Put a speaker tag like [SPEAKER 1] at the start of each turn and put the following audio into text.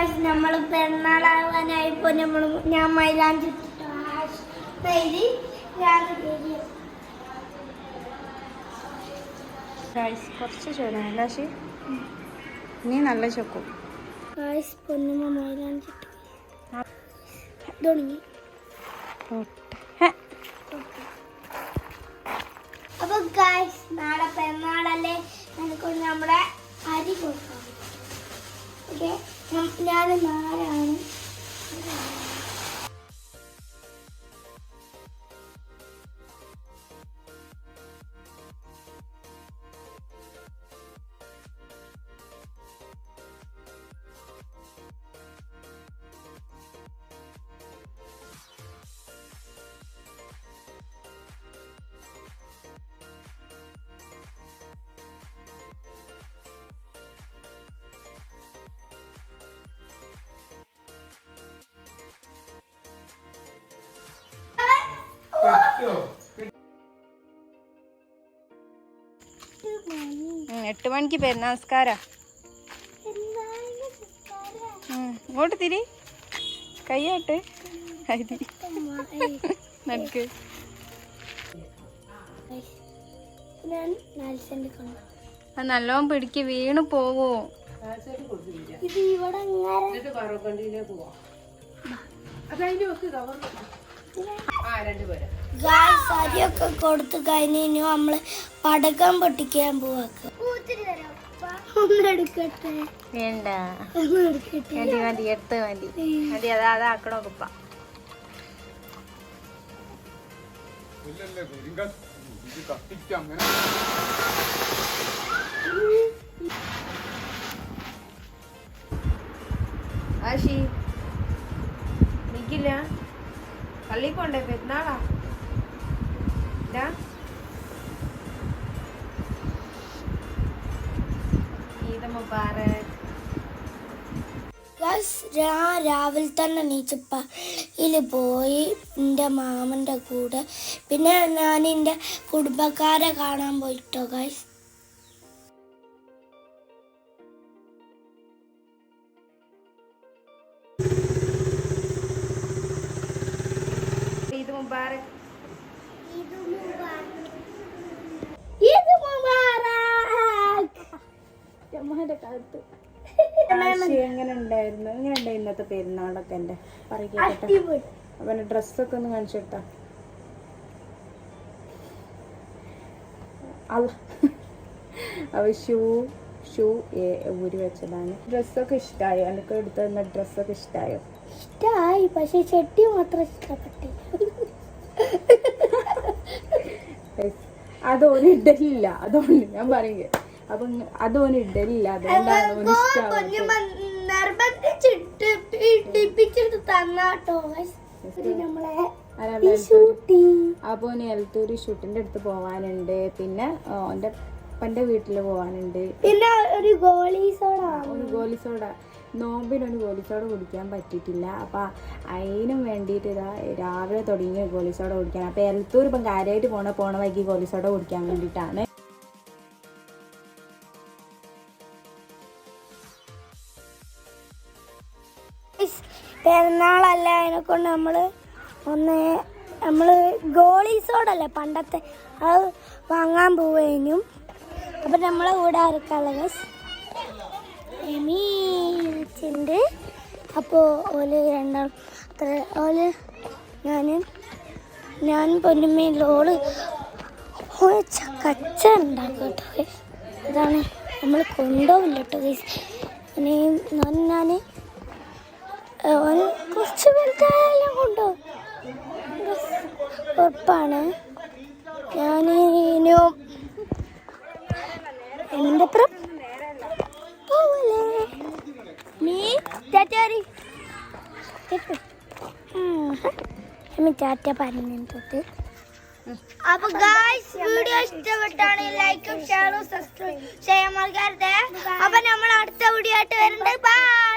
[SPEAKER 1] അവകാശം നമ്മൾ പെരുന്നാളാവാനായപ്പോൾ നമ്മൾ ഞാൻ മൈലാഞ്ചി എഴുതി
[SPEAKER 2] ഗൈസ് കുറച്ച് കാശി നീ നല്ല ചൊക്കും.
[SPEAKER 1] പൊന്നുമ മൈലാഞ്ചി തുടങ്ങി അപ്പൊ ഞാൻ നാളെയാണ്
[SPEAKER 2] എട്ട് മണിക്ക് പെരുന്നാസ്കാരാ ഇങ്ങോട്ട് തിരി.
[SPEAKER 1] കൊണ്ടു
[SPEAKER 2] അത് നല്ലോണം പിടിക്ക് വീണ് പോവോ.
[SPEAKER 1] ഇത് ഇവിടെ അങ്ങനെ ഗായ്സ് അരിയൊക്കെ കൊടുത്തു കഴിഞ്ഞു നമ്മൾ പടക്കം പൊട്ടിക്കാൻ പോവാക്ക.
[SPEAKER 2] വേണ്ട. മതി മതി എടുത്ത് മതി. മതി അതാ അതാക്കണോ കുപ്പ ആശി നിക്കില്ല. പള്ളി കൊണ്ടേ പെരുന്നാളാ? ഇതാ. ഈദ് മുബാറക്
[SPEAKER 1] ഞാൻ രാവിലെ തന്നെ നീച്ചപ്പയിൽ പോയി എന്റെ മാമന്റെ കൂടെ. പിന്നെ ഞാൻ എന്റെ കുടുംബക്കാരെ കാണാൻ പോയിട്ടോ ഗൈസ്
[SPEAKER 2] ഈദ് മുബാറക്
[SPEAKER 1] ഇത് മുബാറക്
[SPEAKER 2] ആശി എങ്ങനെ ഉണ്ടായിരുന്നു? എങ്ങനെ ഉണ്ടായി ഇന്നത്തെ പെരുന്നാളൊക്കെ എന്റെ പറയട്ടെ
[SPEAKER 1] അടിപൊളി.
[SPEAKER 2] അവന്റെ ഡ്രസ്സൊക്കെ ഒന്ന് കാണിച്ചു കൊടുത്താ. അവ ഷൂ ഷൂ ഊരി വെച്ചതാണ്. ഡ്രസ്സൊക്കെ ഇഷ്ടമായോ എനിക്ക് എടുത്തു തന്ന ഡ്രസ്സൊക്കെ ഇഷ്ടമായോ
[SPEAKER 1] ഇഷ്ടായി പക്ഷെ ചെട്ടി മാത്രം ഇഷ്ടപ്പെട്ടില്ല
[SPEAKER 2] അതോന് ഇടലില്ല. അതുകൊണ്ട് ഞാൻ പറയുക അപ്പൊ അതോന് ഇടലില്ല. അതുകൊണ്ടാണ് ഓന് ഷൂട്ടിന്റെ
[SPEAKER 1] നിർബന്ധിച്ചിട്ട് ഇടിപ്പിച്ചിട്ട് തന്നാട്ടോ ഇത് നമ്മളെ
[SPEAKER 2] ആരാ
[SPEAKER 1] ഷൂട്ടി.
[SPEAKER 2] അപ്പോൾ ഇനി എലത്തൂർ ഷൂട്ടിന്റെ അടുത്ത് പോവാനുണ്ട്. പിന്നെ ഓന്റെ എന്റെ വീട്ടിൽ പോവാനുണ്ട്.
[SPEAKER 1] പിന്നെ ഒരു ഗോളി സോഡ
[SPEAKER 2] ഒരു ഗോലി സോഡ. നോമ്പിന് ഒരു സോഡ കുടിക്കാൻ പറ്റിയിട്ടില്ല. അപ്പൊ അതിനും വേണ്ടിയിട്ട് ഇതാ രാവിലെ തുടങ്ങി സോഡ കുടിക്കാൻ. അപ്പൊ എലത്തൂർ ഇപ്പം കാര്യമായിട്ട് പോണ പോണ വൈകി സോഡ കുടിക്കാൻ വേണ്ടിയിട്ടാണ്
[SPEAKER 1] പെരുന്നാളല്ല അതിനെ കൊണ്ട് നമ്മൾ ഒന്ന് നമ്മൾ ഗോളി സോഡല്ലേ പണ്ടത്തെ അത് വാങ്ങാൻ പോവേനു. അപ്പം നമ്മളെ കൂടെ ആർക്കുള്ളത് എമീച്ചുണ്ട് അപ്പോൾ ഓൽ രണ്ടാളും അത്ര ഓൽ ഞാൻ ഞാൻ പൊന്നുമ്മയിൽ ഓൾ കച്ച ഉണ്ടാക്കും കേട്ടോ. ഇതാണ് നമ്മൾ കൊണ്ടുപോകില്ല കേട്ടോ ഞാൻ ഞാൻ കുറച്ച് വലുതായാലും കൊണ്ടുപോകും ഉറപ്പാണ്. ഞാൻ ഇനിയും എന്റെ അപ്പുറം അപ്പൊ ഗായ്സ് വീഡിയോ ഇഷ്ടപ്പെട്ടാണ് ലൈക്കും ഷെയറും സബ്സ്ക്രൈബ് ചെയ്യാൻ മറക്കരുത്. അപ്പൊ നമ്മൾ അടുത്ത വീഡിയോ ആയിട്ട് വരുന്നുണ്ട്. ബൈ